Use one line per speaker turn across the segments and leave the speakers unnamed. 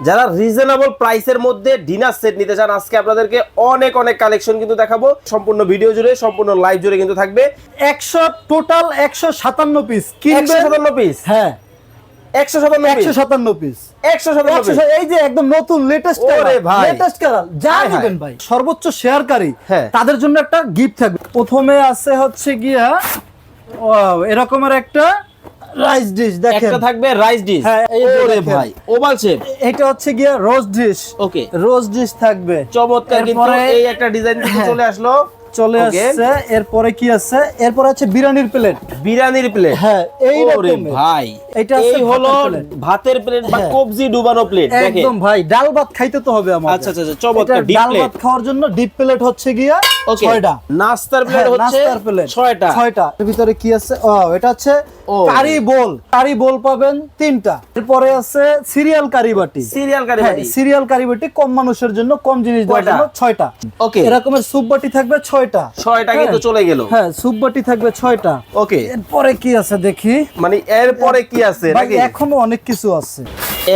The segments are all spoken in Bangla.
যারা রিজনেবল প্রাইসের মধ্যে ডিনার সেট নিতে চান আজকে আপনাদেরকে অনেক অনেক কালেকশন কিন্তু দেখাবো। সম্পূর্ণ ভিডিও জুড়ে সম্পূর্ণ লাইভ জুড়ে কিন্তু থাকবে।
একশো টোটাল একশো সাতান্ন পিস
একশো সাতান্ন পিস
হ্যাঁ।
একশো সাতান্ন
একশো
পিস
সাতান্ন পিস
একশো সাতান্ন
এই যে একদম নতুন লেটেস্ট। লেটেস্ট কালার যা। নেবেন ভাই সর্বোচ্চ শেয়ারকারী
হ্যাঁ।
তাদের জন্য একটা গিফট থাকবে। প্রথমে আছে হচ্ছে গিয়া এরকমের একটা রাইস ডিশ দেখেন।
একটা থাকবে রাইস ডিশ
হ্যাঁ,
ওরে ভাই। ওভাল শেপ
এটা হচ্ছে গিয়া রোজ ডিশ
ওকে
রোজ ডিশ থাকবে।
চমৎকার কিন্তু
এরপরে-
এই একটা ডিজাইন
হ্যাঁ।
চলে আসলো।
চলে আসছে এরপরে কি আছে? এরপরে আছে বিরিয়ানির প্লেট
বিরিয়ানির প্লেট
হ্যাঁ এই
ভাই
এটা
এই হলো
ভাতের
প্লেট বা
হ্যাঁ।
কবজি ডুবানো প্লেট
একদম ভাই ডাল ভাত খাইতে তো হবে আমার
আচ্ছা, আচ্ছা, আচ্ছা, চমৎকার, deep
ডাল ভাত খাওয়ার জন্য ডিপ প্লেট হচ্ছে গিয়া ছয়টা।
নাস্তার প্লেট
হ্যাঁ,
হচ্ছে
নাস্তার প্লেট
ছয়টা।
ছয়টা। এর ভিতরে কি আছে? ও এটা হচ্ছে কারি বোল। কারি বোল পাবেন তিনটা। এরপরে আছে সিরিয়াল কারি বাটি।
সিরিয়াল কারি
হ্যাঁ,
বাটি।
সিরিয়াল কারি বাটি কম মানুষের জন্য কম জিনিস দেওয়ার জন্য ছয়টা।
ওকে
এরকমের স্যুপ বাটি থাকবে ছয়টা।
ছয়টা
হ্যাঁ।
কিন্তু চলে গেল।
হ্যাঁ স্যুপ বাটি থাকবে ছয়টা।
ওকে
এরপরে কি আছে দেখি?
মানে এরপরে কি আছে
এখনও অনেক কিছু আছে।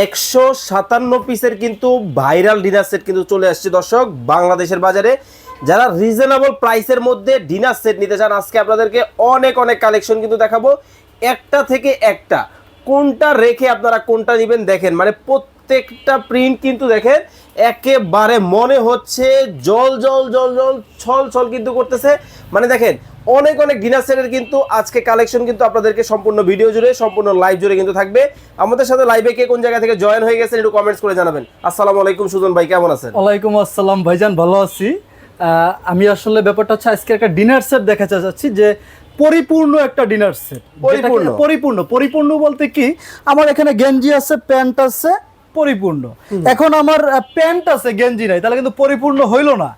একশো সাতান্ন পিসের কিন্তু ভাইরাল ডিনার সেট কিন্তু চলে আসছে দর্শক। বাংলাদেশের বাজারে যারা রিজনেবল প্রাইসের মধ্যে ডিনার সেট নিতে চান, আজকে আপনাদেরকে অনেক অনেক কালেকশন কিন্তু দেখাবো। একটা থেকে একটা। কোনটা রেখে আপনারা কোনটা নেবেন দেখেন। মানে প্রত্যেকটা প্রিন্ট কিন্তু দেখেন, একেবারে মনে হচ্ছে জল জল জল জল, ছল ছল কিন্তু করতেছে। মানে দেখেন, অনেক অনেক ডিনার সেটের কিন্তু আজকে কালেকশন কিন্তু আপনাদেরকে সম্পূর্ণ ভিডিও জুড়ে, সম্পূর্ণ লাইভ জুড়ে কিন্তু থাকবে। আমাদের সাথে লাইভে কে কোন জায়গা থেকে জয়েন হয়ে গেছেন একটু কমেন্টস করে জানাবেন। আসসালামু আলাইকুম সুজন ভাই, কেমন আছেন?
ওয়ালাইকুম আসসালাম ভাইজান, ভালো আছি। আমি আসলে ব্যাপারটা হচ্ছে আজকে একটা ডিনার সেট দেখাতে যাচ্ছি যে পরিপূর্ণ একটা ডিনার সেট
পরিপূর্ণ?
পরিপূর্ণ। পরিপূর্ণ বলতে কি? আমার এখানে গেঞ্জি আছে প্যান্ট আছে পরিপূর্ণ। এখন আমার প্যান্ট আছে গেঞ্জি নাই তাহলে কিন্তু পরিপূর্ণ হইল না।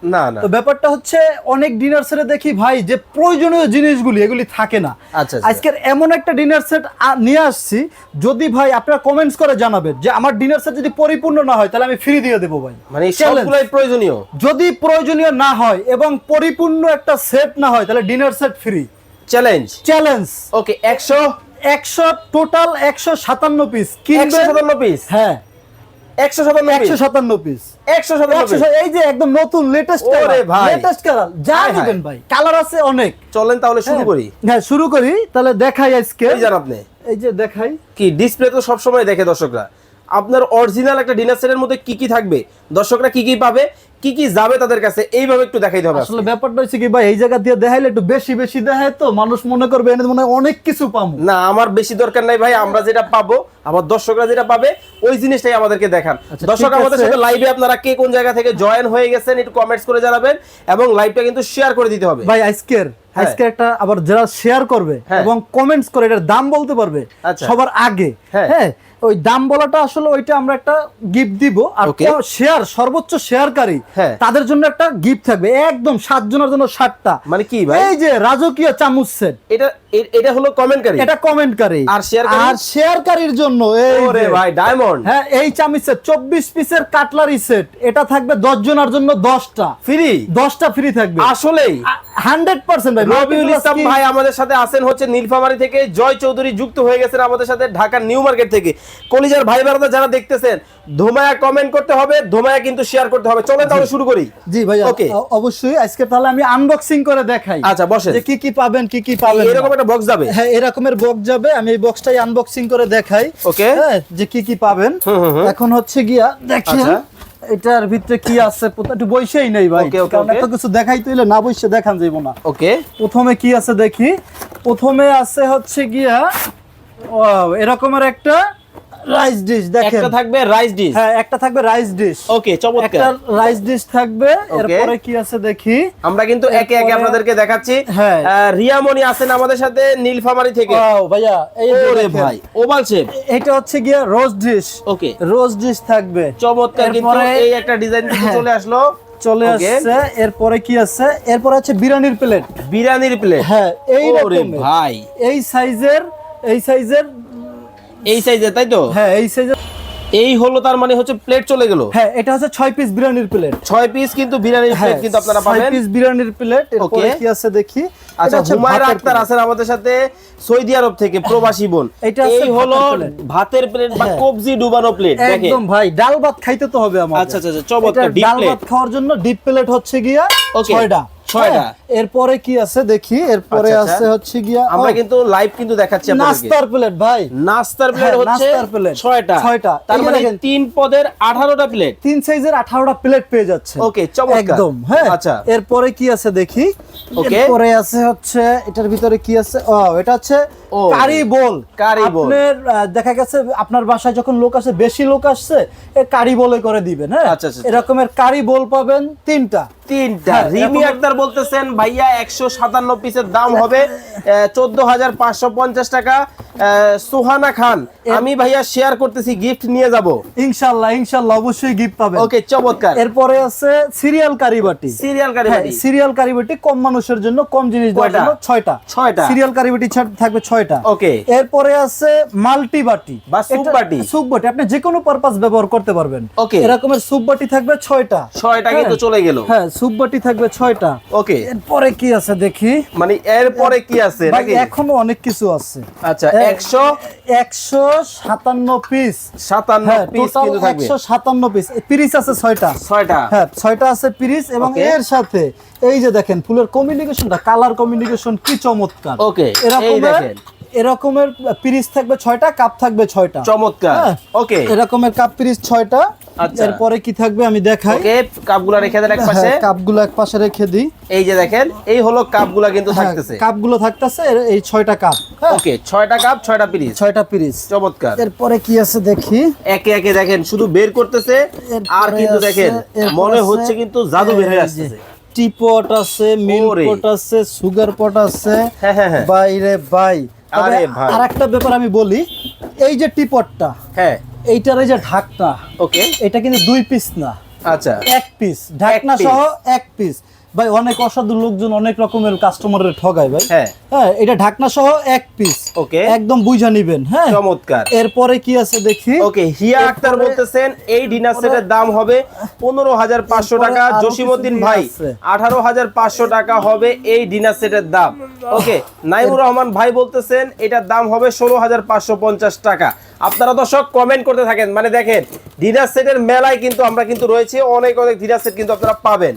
তো ব্যাপারটা হচ্ছে অনেক ডিনার সেটে দেখি ভাই যে প্রয়োজনীয় জিনিসগুলি এগুলি থাকে না।
আচ্ছা, আচ্ছা।
আজকের এমন একটা ডিনার সেট নিয়ে আসছি যদি ভাই আপনারা কমেন্টস করে জানাবেন যে আমার ডিনার সেট যদি পরিপূর্ণ না হয় তাহলে আমি ফ্রি দিয়ে দেবো ভাই।
মানে সবগুলাই প্রয়োজনীয়?
যদি প্রয়োজনীয় না হয় এবং পরিপূর্ণ একটা সেট না হয় তাহলে dinner set free
challenge
challenge
okay একশো?
একশো টোটাল একশো সাতান্ন পিস
সাতান্ন পিস
হ্যাঁ।
একশো সাতান্ন পিস একশো সাতান্ন
এই যে একদম নতুন লেটেস্ট লেটেস্ট কালার যা
হায় হায়।
নেবেন ভাই কালার আছে অনেক।
চলেন তাহলে শুরু করি।
হ্যাঁ শুরু করি তাহলে দেখাই আজকে।
আপনি।
এই যে দেখাই।
কি ডিসপ্লে তো সবসময় দেখে দর্শকরা। আপনার অরিজিনাল একটা ডিনার সেটের মধ্যে কি কি থাকবে? দর্শকরা কি কি পাবে? কি কি যাবে তাদের কাছে এইভাবে একটু দেখাইতে হবে
আসলে ব্যাপারটা হচ্ছে কি ভাই এই জায়গা দিয়ে দেখাইলে একটু বেশি বেশি দেখায় তো মানুষ মনে করবে এনে মনে অনেক কিছু পাবো
না আমার বেশি দরকার নাই ভাই আমরা যেটা পাবো আমার দর্শকরা যেটা পাবে ওই জিনিসটাই আমাদেরকে দেখান
আচ্ছা,
দর্শক আমাদের সাথে লাইভে আপনারা কে কোন জায়গা থেকে জয়েন হয়ে গেছেন একটু কমেন্টস করে জানাবেন এবং লাইভটা কিন্তু শেয়ার করে দিতে হবে
ভাই আজকের
হ্যাঁ।
আজকে একটা আবার যারা শেয়ার করবে
হ্যাঁ।
এবং কমেন্টস করে এটার দাম বলতে পারবে
আচ্ছা।
সবার আগে
হ্যাঁ।
ওই দাম বলাটা আসলে ওইটা আমরা একটা গিফট দিব আর শেয়ার সর্বোচ্চ শেয়ারকারী
হ্যাঁ।
তাদের জন্য একটা গিফট থাকবে। একদম সাত জনের জন্য ষাটটা।
মানে কি ভাই?
এই যে রাজকীয় চামচ সেট
এটা এটা হলো কমেন্টকারী
এটা কমেন্টকারী
আর শেয়ার
আর শেয়ারকারীর জন্য এই
ওরে ভাই ডায়মন্ড
হ্যাঁ এই চামচ সেট চব্বিশ পিসের কাটলারি সেট এটা থাকবে দশ জনের জন্য দশটা।
ফ্রি
দশটা ফ্রি থাকবে।
আসলেই?
হান্ড্রেড পার্সেন্ট ভাই।
রবিউল ইসলাম ভাই আমাদের সাথে আছেন হচ্ছে নীলফামারী থেকে। জয় চৌধুরী যুক্ত হয়ে গেছেন আমাদের সাথে ঢাকার নিউ মার্কেট থেকে। কলিজার ভাই বেড়াতে যারা দেখতেছেন ধোমায়া কমেন্ট করতে হবে ধোমায়া কিন্তু শেয়ার করতে হবে। চলেন তাহলে শুরু করি।
জি ভাই
Okay.
অবশ্যই। আজকে তাহলে আমি আনবক্সিং করে দেখাই।
আচ্ছা, বসেন।
যে কি কি পাবেন কি কি পাবেন
এরকম একটা বক্স যাবে।
হ্যাঁ এরকমের বক্স যাবে। আমি এই বক্সটাই আনবক্সিং করে দেখাই।
Okay.
হ্যাঁ যে কি কি পাবেন। এখন হচ্ছে গিয়া দেখেন।
আচ্ছা।
এটার ভিতরে কি আছে? একটু বইসেই নেই ভাই। কারণ এত কিছু দেখাই হইলে না বইসে দেখান যাইব না।
ওকে।
প্রথমে কি আছে দেখি? প্রথমে আছে হচ্ছে গিয়া এরকমের একটা রাইস ডিশ দেখেন।
একটা থাকবে রাইস ডিশ
হ্যাঁ একটা থাকবে রাইস ডিশ
ওকে
একটা রাইস ডিশ থাকবে এরপরে কি আছে দেখি?
আমরা কিন্তু একে একে আপনাদেরকে দেখাচ্ছি।
হ্যাঁ।
রিয়ামণি আছেন আমাদের সাথে নীলফামারী থেকে।
ওয়াও ভাইয়া এই
ওরে ভাই ওভাল শেপ
এটা হচ্ছে গিয়া রোজ ডিশ
ওকে
রোজ ডিশ থাকবে।
চমৎকার কিন্তু এই একটা ডিজাইন
হ্যাঁ।
চলে আসলো।
চলে. আসছে এরপরে কি আছে? এরপরে আছে বিরিয়ানির প্লেট
বিরিয়ানির প্লেট
হ্যাঁ এই
ভাই।
এই সাইজের এই সাইজের
এই সাইজে তাই তো?
হ্যাঁ এই সাইজের
এই হলো তার মানে হচ্ছে প্লেট চলে গেল?
হ্যাঁ এটা হচ্ছে পিস বিরিয়ানির প্লেট
পিস কিন্তু বিরিয়ানির প্লেট কিন্তু আপনারা পাবেন।
পিস বিরিয়ানির প্লেট এরপরে কি আছে দেখি?
আচ্ছা হুমায়রা আক্তার আছেন আমাদের সাথে সৌদি আরব থেকে প্রবাসী বোন। এই হলো
ভাতের
প্লেট বা
হ্যাঁ।
কবজি ডুবানো প্লেট
একদম ভাই ডাল ভাত খাইতে তো হবে আমাদের।
আচ্ছা, আচ্ছা, আচ্ছা, চমৎকার,
এটা
deep
ডাল ভাত খাওয়ার জন্য ডিপ প্লেট হচ্ছে গিয়া
Okay,
ছয়টা। হ্যাঁ, এরপরে কি আছে দেখি এরপরে
আচ্ছা, আচ্ছা।
আছে হচ্ছে গিয়া
আমরা কিন্তু লাইভ কিন্তু দেখাচ্ছি
নাস্তার প্লেট ভাই
নাস্তার প্লেট
হ্যাঁ,
হচ্ছে ছয়টা
ছয়টা।
তার মানে তিন পদের আঠারোটা প্লেট
তিন সাইজের আঠারোটা প্লেট পেয়ে যাচ্ছে
Okay, চমৎকার।
একদম হ্যাঁ
আচ্ছা।
এরপরে কি আছে দেখি
Okay.
এরপরে আছে হচ্ছে এটার ভিতরে কি আছে ও এটা হচ্ছে কারি বল
কারি বল
আপনার দেখা গেছে আপনার বাসায় যখন লোক আসে বেশি লোক আসছে এ কারি বলে করে দিবেন হ্যাঁ
আচ্ছা।
এরকমের কারি বল পাবেন তিনটা
তিনটা
হ্যাঁ,
রিমি আক্তার বলতেছেন ভাইয়া একশো সাতান্ন পিসের দাম হবে চোদ্দ হাজার পাঁচশো পঞ্চাশ টাকা। সুহানা খান আমি ভাইয়া শেয়ার করতেছি গিফট নিয়ে যাব।
ইনশাল্লাহ ইনশাল্লাহ অবশ্যই গিফট পাবেন।
ওকে চমৎকার।
এরপরে আছে সিরিয়াল কারি বাটি
সিরিয়াল কারি বাটি।
সিরিয়াল কারি বাটি কম মানুষের জন্য কম জিনিস দেওয়ার জন্য ছয়টা।
ছয়টা।
সিরিয়াল কারি বাটি থাকবে ছয়টা।
Okay.
এরপরে আছে মাল্টি বাটি
বা
এটা-
বাটি।
soup বাটি আপনি যে কোনো পারপাস ব্যবহার করতে পারবেন।
Okay.
এরকমের সুপ বাটি থাকবে ছয়টা।
ছয়টা
হ্যাঁ।
কিন্তু চলে গেল।
হ্যাঁ সুপ বাটি থাকবে ছয়টা।
ওকে।
এরপরে কি আছে দেখি?
মানে এরপরে কি আছে নাকি?
এখনও অনেক কিছু আছে।
আচ্ছা
হ্যাঁ,
একশো
একশো সাতান্ন পিস
সাতান্ন
হ্যাঁ
পিস কিন্তু থাকবে।
একশো সাতান্ন পিস পিরিস আছে ছয়টা।
ছয়টা।
হ্যাঁ ছয়টা আছে পিরিস এবং এর সাথে এই যে দেখেন ফুলের কমিউনিকেশনটা কালার কমিউনিকেশন কি চমৎকার।
ওকে
এরকম
দেখেন।
এরকমের পিরিস থাকবে ছয়টা কাপ থাকবে ছয়টা।
চমৎকার।
হ্যাঁ।
ওকে।
এরকমের কাপ পিরিস ছয়টা।
আচ্ছা।
এরপরে কি থাকবে আমি দেখাই।
ওকে কাপগুলা রেখে দেন এক পাশে।
হ্যাঁ, কাপগুলো এক পাশে রেখে দিই।
এই যে দেখেন এই হলো কাপগুলা কিন্তু
হ্যাঁ,
থাকতেছে।
কাপগুলো থাকতেছে এই ছয়টা কাপ হ্যাঁ,
ওকে ছয়টা কাপ ছয়টা পিরিস
ছয়টা পিরিস
চমৎকার।
এরপরে কি আছে দেখি?
একে একে দেখেন শুধু বের করতেছে আর কিন্তু দেখেন মনে হচ্ছে কিন্তু জাদু বের হয়ে
এই যে
আসতেছে।
টিপট আছে মিল্ক পট আছে সুগার পট আছে
হ্যাঁ, হ্যাঁ, হ্যাঁ।
বাইরে বাই।
আরে ভাই।
আর একটা ব্যাপার আমি বলি এই যে টিপটটা
হ্যাঁ।
এইটার এই যে ঢাকনা
ওকে।
এটা কিন্তু দুই পিস না।
আচ্ছা।
এক পিস ঢাকনা সহ এক পিস ভাই অনেক অসাধু লোকজন অনেক রকমের কাস্টমারের ঠগায় ভাই।
হ্যাঁ।
হ্যাঁ এটা ঢাকনা সহ এক পিস
ওকে।
একদম বুঝা নিবেন হ্যাঁ।
চমৎকার।
এরপরে কি আছে দেখি?
ওকে হিয়া আক্তার বলতেছেন এই ডিনার সেটের দাম হবে পনেরো হাজার পাঁচশো টাকা জসিমউদ্দিন ভাই। আঠারো হাজার পাঁচশো টাকা হবে এই ডিনার সেটের দাম। ওকে নাইমুর রহমান ভাই বলতেছেন এটার দাম হবে ষোলো হাজার পাঁচশো পঞ্চাশ টাকা। আপনারা দর্শক কমেন্ট করতে থাকেন মানে দেখেন ডিনার সেটের মেলায় কিন্তু আমরা কিন্তু রয়েছে অনেক অনেক ডিনার সেট কিন্তু আপনারা পাবেন।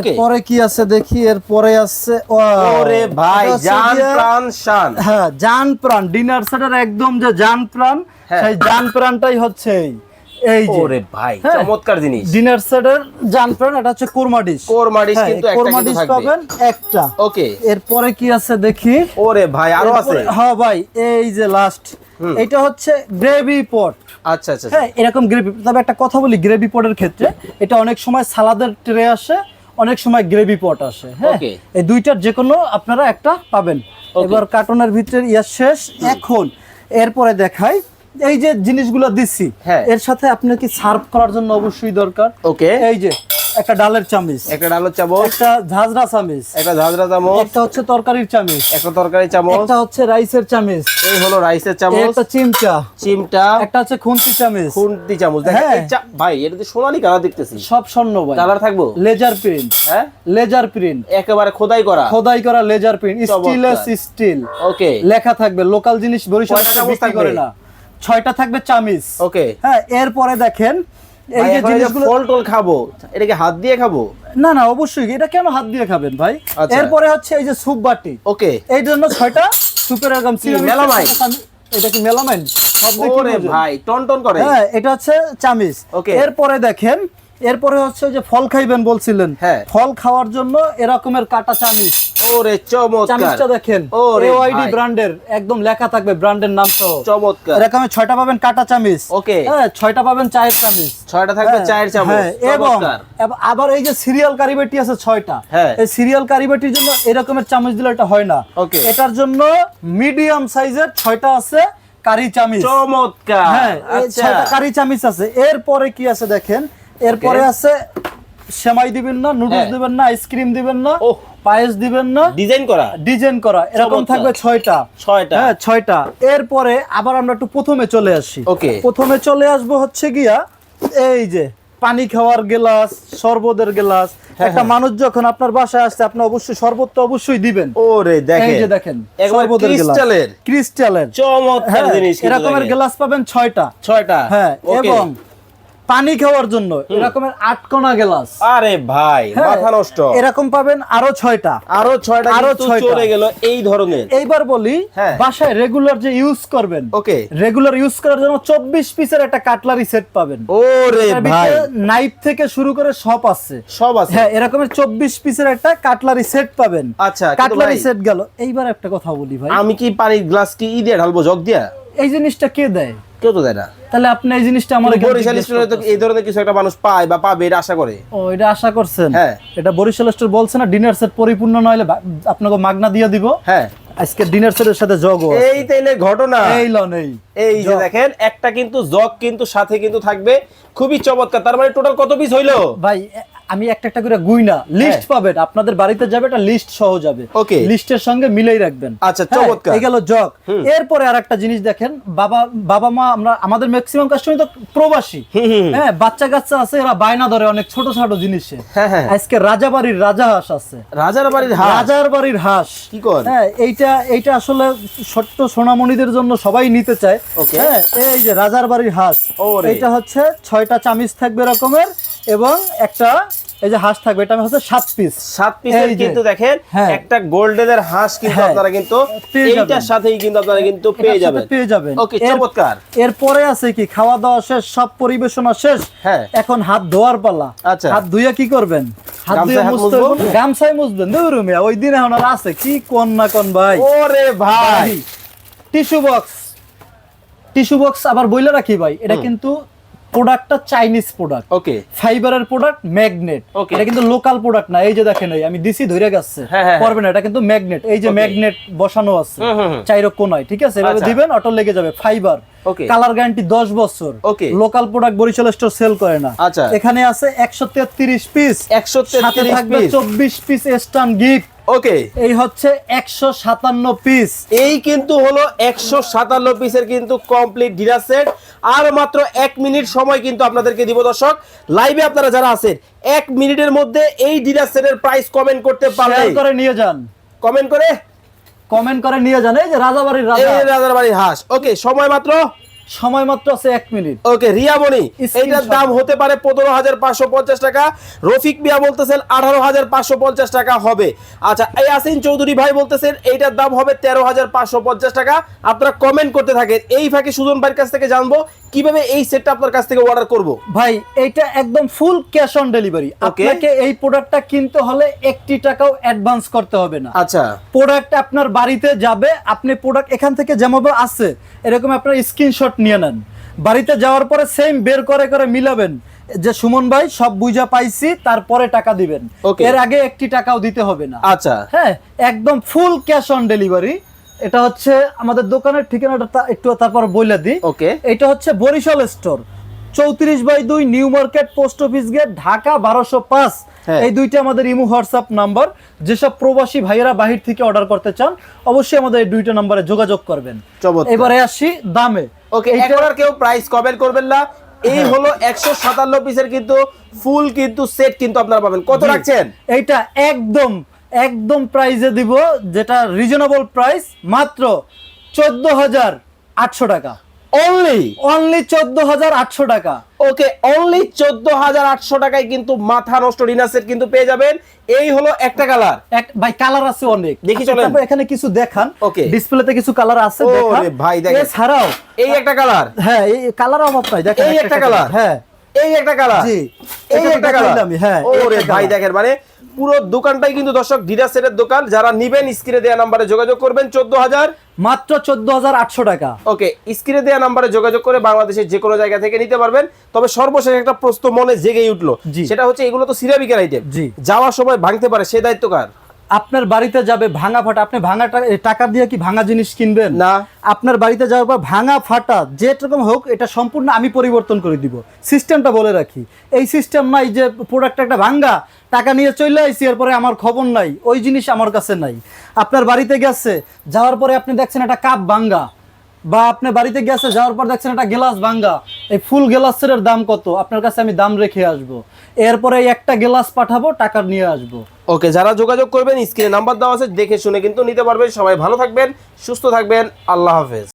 এরপরে কি আছে দেখি এরপরে আছে ও,
ওরে ভাই জান প্রাণ শান।
হ্যাঁ জান প্রাণ ডিনার সেটের একদম যে জান প্রাণ
হ্যাঁ।
সেই জান প্রাণটাই হচ্ছে এই যে।
ওরে ভাই
হ্যাঁ।
চমৎকার জিনিস।
ডিনার সেটের জান প্রাণ এটা হচ্ছে কোরমা ডিশ।
কোরমা ডিশ কিন্তু একটা
কোরমা ডিশ পাবেন একটা।
ওকে
এরপরে কি আছে দেখি?
ওরে ভাই আরও আছে?
হ্যাঁ ভাই এই যে লাস্ট এটা হচ্ছে গ্রেভি পট
আচ্ছা আচ্ছা আচ্ছা।
হ্যাঁ এরকম গ্রেভি তবে একটা কথা বলি গ্রেভি পটের ক্ষেত্রে এটা অনেক সময় সালাদের ট্রে আসে অনেক সময় গ্রেভি পট আসে হ্যাঁ? এই দুইটার যে কোনো আপনারা একটা পাবেন। এবার কার্টুনের ভিতরে ইয়ার শেষ এখন। এরপরে দেখাই এই যে জিনিসগুলো দিচ্ছি
হ্যাঁ।
এর সাথে আপনার কি সার্ভ করার জন্য অবশ্যই দরকার।
ওকে
এই যে একটা ডালের চামিচ।
একটা ডালের চামচ।
একটা ঝাঁঝরা চামিচ।
একটা ঝাঁঝরা চামচ।
একটা হচ্ছে তরকারির চামিচ।
একটা তরকারি চামচ।
একটা হচ্ছে রাইসের চামিচ।
এই হলো রাইসের চামচ।
একটা চিমচা
চিমটা।
একটা হচ্ছে খুন্তি চামিচ।
খুন্তি চামচ। দেখেন
হ্যাঁ।
ভাই এটা তো সোনালি কালার দেখতেছি।
সব স্বর্ণ ভাই।
কালার থাকব?
Laser print.
হ্যাঁ?
Laser print.
একেবারে খোদাই করা।
খোদাই করা laser print. Stainless steel.
Okay.
লেখা থাকবে। লোকাল জিনিস বরিশাল করে না। ছয়টা থাকবে চামিচ।
ওকে।
হ্যাঁ এরপরে দেখেন এই যে জিনিসগুলো
ফল টল খাব এটা কি হাত দিয়ে খাব?
না না অবশ্যই এটা কেন হাত দিয়ে খাবেন ভাই?
আচ্ছা।
এরপরে হচ্ছে এই যে সুপ বাটি।
ওকে।
এই জন্য ছয়টা সুপের এরকম
মেলামাইন?
এটা কি মেলামাইন?
ভাই টন টন করে।
হ্যাঁ এটা হচ্ছে চামিচ।
ওকে।
এরপরে দেখেন এরপরে হচ্ছে যে ফল খাইবেন বলছিলেন।
হ্যাঁ।
ফল খাওয়ার জন্য এরকমের কাটা চামিচ।
ওরে চমৎকার।
চামিচটা দেখেন এওআইডি ব্র্যান্ডের একদম লেখা থাকবে ব্র্যান্ডের নাম সহ।
চমৎকার।
এরকম ছয়টা পাবেন কাটা চামিচ।
Okay.
হ্যাঁ ছয়টা পাবেন চায়ের চামিচ।
ছয়টা থাকবে
হ্যাঁ,
চায়ের চামচ।
হ্যাঁ, এবং আবার এই যে সিরিয়াল কারিবাটি আছে ছয়টা।
হ্যাঁ।
এই সিরিয়াল কারিবাটির জন্য এরকমের চামচ দিলে এটা হয় না।
Okay.
এটার জন্য মিডিয়াম সাইজের ছয়টা আছে কারি চামিচ।
চমৎকার।
হ্যাঁ
আচ্ছা।
ছয়টা কারি চামিচ আছে। এরপরে কি আছে দেখেন? এরপরে আছে সেমাই দিবেন না নুডলস
হ্যাঁ।
দিবেন না আইসক্রিম দিবেন না
ওহ।
পায়েস দিবেন না
ডিজাইন করা।
ডিজাইন করা। এরকম থাকবে ছয়টা।
ছয়টা।
হ্যাঁ ছয়টা। এরপরে আবার আমরা একটু প্রথমে চলে আসি।
Okay.
প্রথমে চলে আসব হচ্ছে গিয়া এই যে পানি খাওয়ার গ্লাস শরবতের গ্লাস।
হ্যাঁ,
একটা মানুষ যখন আপনার বাসায় আসছে আপনি অবশ্যই শরবত তো অবশ্যই দিবেন।
ওরে দেখেন এই
যে দেখেন।
একবার
শরবতের গ্লাস।
ক্রিস্টালের।
ক্রিস্টালের।
চমৎকার
হ্যাঁ
জিনিস
এরকমের গ্লাস পাবেন ছয়টা।
ছয়টা।
হ্যাঁ
Okay.
এবং পানি খাওয়ার জন্য এরকমের আটকোনা গ্লাস।
আরে ভাই
হ্যাঁ,
মাথা নষ্ট।
এরকম পাবেন আরও ছয়টা।
আরও ছয়টা আরও
ছয়টা।
চলে গেল এই ধরনের।
এইবার বলি
হ্যাঁ।
বাসায় রেগুলার যে ইউজ করবেন
ওকে।
রেগুলার ইউজ করার জন্য চব্বিশ পিসের একটা কাটলারি সেট পাবেন।
ওরে ভাই।
নাইফ থেকে শুরু করে সব আছে।
সব আছে।
হ্যাঁ এরকমের চব্বিশ পিসের একটা কাটলারি সেট পাবেন।
আচ্ছা,
কাটলারি সেট গেল। এইবার একটা কথা বলি ভাই।
আমি কি পানির গ্লাস কি ই দিয়ে ঢালবো জগ দিয়া?
এই জিনিসটা কে দেয়?
কেউ তো দেয় না।
তাহলে আপনি এই জিনিসটা আমার
বরিশাল স্টোরে তো এই ধরনের কিছু একটা মানুষ পায় বা পাবে এটা আশা করে।
ও এটা আশা করছেন?
হ্যাঁ।
এটা বরিশাল স্টোর বলছে না ডিনার সেট পরিপূর্ণ নইলে আপনাকে মাগনা দিয়ে দিব।
হ্যাঁ।
আজকে ডিনার সেটের সাথে আছে।
এই তাইলে ঘটনা।
এই লন এই
এই যে দেখেন একটা কিন্তু জগ কিন্তু সাথে কিন্তু থাকবে। খুবই চমৎকার। তার মানে টোটাল কত পিস হইল?
ভাই আমি একটা একটা করে গুই না লিস্ট পাবেন আপনাদের বাড়িতে যাবে এটা লিস্ট সহ যাবে
হ্যাঁ। Okay.
লিস্টের সঙ্গে মিলেই রাখবেন
আচ্ছা,
হ্যাঁ,
চমৎকার।
এই গেল জগ এরপরে আর একটা জিনিস দেখেন বাবা বাবা মা আমরা আমাদের ম্যাক্সিমাম কাস্টমার তো প্রবাসী। হ্যাঁ বাচ্চা কাচ্চা আছে এরা বায়না ধরে অনেক ছোট ছোট জিনিসে
হ্যাঁ, হ্যাঁ।
আজকে রাজাবাড়ির রাজা হাঁস আছে
রাজার বাড়ির হাঁস
রাজার বাড়ির হাঁস
কি কর?
হ্যাঁ এইটা এইটা আসলে ছোট্ট সোনামণিদের জন্য সবাই নিতে চায়
Okay.
হ্যাঁ এই যে রাজার বাড়ির হাঁস। এইটা হচ্ছে ছয়টা চামিচ থাকবে এরকমের এবং একটা এই যে হাঁস থাকবে এটা হচ্ছে সাত পিস
সাত পিসের কিন্তু দেখেন
হ্যাঁ।
একটা গোল্ডেনের হাঁস কিন্তু
হ্যাঁ।
আপনারা কিন্তু এইটার সাথেই কিন্তু আপনারা কিন্তু পেয়ে যাবেন।
পেয়ে যাবেন।
ওকে চমৎকার।
এরপরে আছে কি? খাওয়া দাওয়া শেষ সব পরিবেশনা শেষ।
হ্যাঁ।
এখন হাত ধোয়ার পালা।
আচ্ছা।
হাত ধুইয়া কি করবেন? হাত
হাত
মুছতে? গামছায় মুছবেন। দৌড় মিয়া ওই দিন এখন আর আছে। কি কোন না কোন ভাই?
ওরে ভাই।
Tissue box. টিস্যু বক্স আবার বইলে রাখি ভাই। এটা কিন্তু প্রোডাক্টটা চাইনিজ প্রোডাক্ট।
ওকে
ফাইবারের প্রোডাক্ট ম্যাগনেট।
Okay.
এটা কিন্তু লোকাল প্রোডাক্ট না এই যে দেখেন এই আমি দিছি ধরে গেছে।
হ্যাঁ, হ্যাঁ,
পারবে না এটা কিন্তু ম্যাগনেট এই যে ম্যাগনেট বসানো আছে। চাইরো কোনায় ঠিক আছে? এভাবে
আচ্ছা।
দিবেন অটো লেগে যাবে ফাইবার। কালার গ্যারান্টি 10 বছর।
Okay.
Local product Barishal store sell করে না।
আচ্ছা।
এখানে আছে 133 পিস
একশো
সাথে থাকবে
পিস
24 পিস স্টান গিফট
ওকে
এই হচ্ছে 157 পিস
এই কিন্তু হলো একশো সাতান্ন পিসের কিন্তু কমপ্লিট ডিনার সেট আর মাত্র এক মিনিট সময় কিন্তু আপনাদেরকে দিব দর্শক। লাইভে আপনারা যারা আছেন এক মিনিটের মধ্যে এই ডিনার সেটের প্রাইস কমেন্ট করতে পারলে
করে নিয়ে যান।
কমেন্ট করে?
কমেন্ট করে নিয়ে যান। এই যে রাজাবাড়ির
এই
রাজা
রাজার বাড়ির হাঁস। ওকে সময় মাত্র
সময় মাত্র আছে এক মিনিট।
ওকে রিয়া
Screenshot।
এইটার দাম হতে পারে পনেরো হাজার পাঁচশো পঞ্চাশ টাকা। রফিক মিয়া বলতেছেন আঠারো হাজার পাঁচশো পঞ্চাশ টাকা হবে। আচ্ছা এই আসিন চৌধুরী ভাই বলতেছেন এইটার দাম হবে তেরো হাজার পাঁচশো পঞ্চাশ টাকা। আপনারা কমেন্ট করতে থাকেন। এই ফাঁকে সুজন ভাইয়ের কাছ থেকে জানব কীভাবে এই সেটটা আপনার কাছ থেকে অর্ডার করব।
ভাই এইটা একদম ফুল ক্যাশ অন ডেলিভারি আপনাকে এই প্রোডাক্টটা কিনতে হলে একটি টাকাও অ্যাডভান্স করতে হবে না।
আচ্ছা।
প্রোডাক্ট আপনার বাড়িতে যাবে আপনি প্রোডাক্ট এখান থেকে যেমন আছে এরকম আপনার স্ক্রিনশট নিয়ে নেন। বাড়িতে যাওয়ার পরে সেম বের করে করে মিলাবেন। যে সুমন ভাই সব বুঝা পাইছি তারপরে টাকা দিবেন। এর আগে একটি টাকাও দিতে হবে না।
আচ্ছা।
হ্যাঁ একদম ফুল ক্যাশ অন ডেলিভারি এটা হচ্ছে আমাদের দোকানের ঠিকানাটা একটু তারপর বলে দিই।
ওকে
এটা হচ্ছে বরিশাল স্টোর চৌত্রিশ বাই দুই new market post office gate Dhaka বারোশো পাঁচ।
হ্যাঁ।
এই দুইটা আমাদের ইমো হোয়াটসঅ্যাপ নাম্বার। যেসব প্রবাসী ভাইয়েরা বাহির থেকে অর্ডার করতে চান অবশ্যই আমাদের এই দুইটা নাম্বারে যোগাযোগ করবেন। এবারে আসি দামে।
ওকে
এটা
এখন আর কেউ প্রাইস কমেন্ট করবেন না। এই হলো একশো সাতান্ন পিসের কিন্তু ফুল কিন্তু সেট কিন্তু আপনারা পাবেন। কত। রাখছেন?
এইটা একদম একদম প্রাইজে দিব যেটা রিজনেবল প্রাইস মাত্র চোদ্দ হাজার আটশো টাকা।
অনলি
অনলি চোদ্দ হাজার আটশো টাকা।
ওকে অনলি চোদ্দ হাজার আটশো টাকায় কিন্তু মাথা নষ্ট ডিনার সেট কিন্তু পেয়ে যাবেন। এই হলো একটা কালার।
এক ভাই কালার আছে অনেক।
দেখি চলেন।
এখানে কিছু দেখান।
Okay.
ডিসপ্লেতে কিছু কালার আছে দেখান।
ভাই, দেখেন।
এছাড়াও
এই একটা কালার।
হ্যাঁ এই কালার অভাব নাই দেখেন
এই একটা কালার।
হ্যাঁ।
এই একটা কালার।
জি।
এই একটা কালার।
হ্যাঁ,
ওরে ভাই। দেখেন মানে পুরো দোকানটাই কিন্তু দর্শক ডিডা সেটের দোকান। যারা নিবেন স্ক্রিনে দেওয়া নাম্বারে যোগাযোগ করবেন চোদ্দ হাজার।
মাত্র চোদ্দ হাজার আটশো টাকা।
ওকে স্ক্রিনে দেওয়া নাম্বারে যোগাযোগ করে বাংলাদেশের যে কোনো জায়গা থেকে নিতে পারবেন। তবে সর্বশেষ একটা প্রশ্ন মনে জেগেই উঠল। সেটা হচ্ছে এগুলো তো সিরামিকের আইটেম। যাওয়ার সময় ভাঙতে পারে সে দায়িত্ব কার?
আপনার বাড়িতে যাবে ভাঙা ফাটা। আপনি ভাঙা টাকা দিয়ে কি ভাঙা জিনিস কিনবেন?
না।
আপনার বাড়িতে যাওয়ার পর ভাঙা ফাটা যেরকম হোক এটা সম্পূর্ণ আমি পরিবর্তন করে দিব। সিস্টেমটা বলে রাখি। এই সিস্টেম নাই যে প্রোডাক্ট একটা ভাঙ্গা টাকা নিয়ে চলে আইসি এরপরে আমার খবর নাই ওই জিনিস আমার কাছে নাই। আপনার বাড়িতে গেছে যাওয়ার পরে আপনি দেখছেন একটা কাপ ভাঙ্গা বা আপনি বাড়িতে গেছে, যাওয়ার পর দেখছেন একটা গ্লাস ভাঙ্গা। এই ফুল গ্লাসের দাম কত? আপনার কাছে আমি দাম রেখে আসব। এরপরে একটা গ্লাস পাঠাবো, টাকা নিয়ে আসব।
ওকে, যারা যোগাযোগ করবেন, স্ক্রিনে নাম্বার দেওয়া আছে, দেখে শুনে কিন্তু নিতে পারবেন। সবাই ভালো থাকবেন, সুস্থ থাকবেন। আল্লাহ হাফেজ।